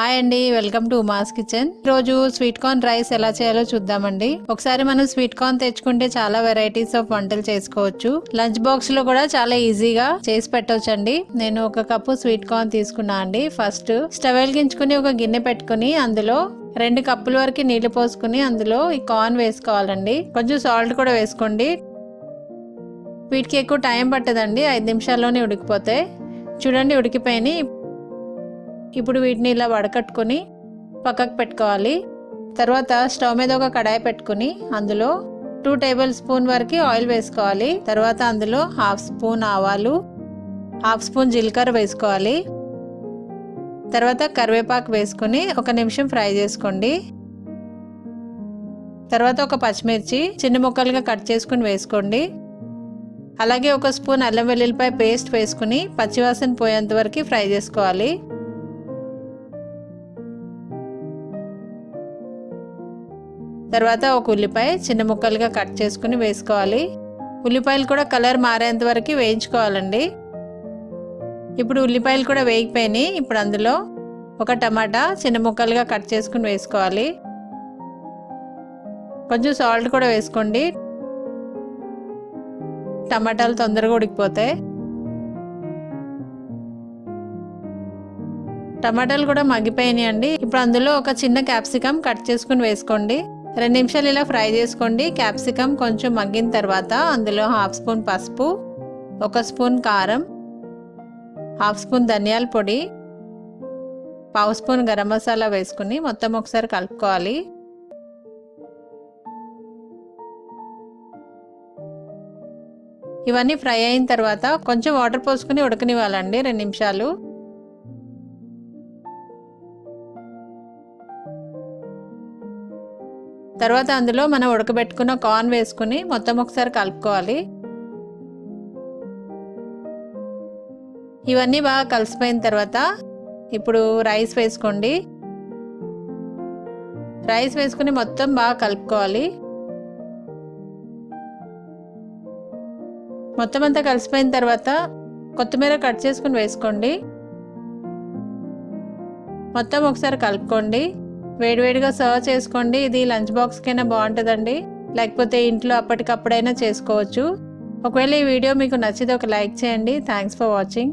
Hi అండి welcome to Uma's kitchen. రోజు sweet corn rice ఎలా చేయాలో చూద్దామండి. ఒకసారి మనం స్వీట్ కార్న్ తెచ్చుకుంటే చాలా వెరైటీస్ ఆఫ్ వంటలు చేసుకోవచ్చు. లంచ్ బాక్స్లో కూడా చాలా ఈజీగా చేసి పెట్టవచ్చండి నేను ఒక కప్పు స్వీట్ కార్న్ తీసుకున్నా అండి. ఫస్ట్ స్టవ్ వెలిగించుకుని ఒక గిన్నె పెట్టుకుని అందులో రెండు కప్పుల వరకు నీళ్ళు పోసుకుని అందులో ఈ కార్న్ వేసుకోవాలండి. కొంచెం సాల్ట్ కూడా వేసుకోండి. వీటికి ఎక్కువ టైం పట్టదండి. ఐదు నిమిషాల్లోనే ఉడికిపోతాయి. చూడండి ఉడికిపోయినాయి. ఇప్పుడు వీటిని ఇలా వడకట్టుకొని పక్కకు పెట్టుకోవాలి. తర్వాత స్టవ్ మీద ఒక కడాయి పెట్టుకుని అందులో టూ టేబుల్ స్పూన్ వరకు ఆయిల్ వేసుకోవాలి. తర్వాత అందులో హాఫ్ స్పూన్ ఆవాలు హాఫ్ స్పూన్ జీలకర్ర వేసుకోవాలి. తర్వాత కరివేపాకు వేసుకుని ఒక నిమిషం ఫ్రై చేసుకోండి. తర్వాత ఒక పచ్చిమిర్చి చిన్న ముక్కలుగా కట్ చేసుకుని వేసుకోండి. అలాగే ఒక స్పూన్ అల్లం వెల్లుల్లిపాయ పేస్ట్ వేసుకుని పచ్చివాసన పోయేంత వరకు ఫ్రై చేసుకోవాలి. తర్వాత ఒక ఉల్లిపాయ చిన్న ముక్కలుగా కట్ చేసుకుని వేసుకోవాలి. ఉల్లిపాయలు కూడా కలర్ మారేంత వరకు వేయించుకోవాలండి. ఇప్పుడు ఉల్లిపాయలు కూడా వేగిపోయినాయి. ఇప్పుడు అందులో ఒక టమాటా చిన్న ముక్కలుగా కట్ చేసుకుని వేసుకోవాలి. కొంచెం సాల్ట్ కూడా వేసుకోండి. టమాటాలు తొందరగా ఉడికిపోతాయి. టమాటాలు కూడా మగ్గిపోయినాయి అండి ఇప్పుడు అందులో ఒక చిన్న క్యాప్సికమ్ కట్ చేసుకుని వేసుకోండి. రెండు నిమిషాలు ఇలా ఫ్రై చేసుకోండి. క్యాప్సికమ్ కొంచెం మగ్గిన తర్వాత అందులో హాఫ్ స్పూన్ పసుపు ఒక స్పూన్ కారం హాఫ్ స్పూన్ ధనియాల పొడి పావు స్పూన్ గరం మసాలా వేసుకుని మొత్తం ఒకసారి కలుపుకోవాలి. ఇవన్నీ ఫ్రై అయిన తర్వాత కొంచెం వాటర్ పోసుకుని ఉడకనివ్వాలండి రెండు నిమిషాలు. తర్వాత అందులో మనం ఉడకబెట్టుకున్న కార్న్ వేసుకుని మొత్తం ఒకసారి కలుపుకోవాలి. ఇవన్నీ బాగా కలిసిపోయిన తర్వాత ఇప్పుడు రైస్ వేసుకోండి. రైస్ వేసుకుని మొత్తం బాగా కలుపుకోవాలి. మొత్తం అంతా కలిసిపోయిన తర్వాత కొత్తిమీర కట్ చేసుకుని వేసుకోండి. మొత్తం ఒకసారి కలుపుకోండి. వేడివేడిగా సర్వ్ చేసుకోండి. ఇది లంచ్ బాక్స్కైనా బాగుంటుందండి. లేకపోతే ఇంట్లో అప్పటికప్పుడైనా చేసుకోవచ్చు. ఒకవేళ ఈ వీడియో మీకు నచ్చితే ఒక లైక్ చేయండి. Thanks for watching.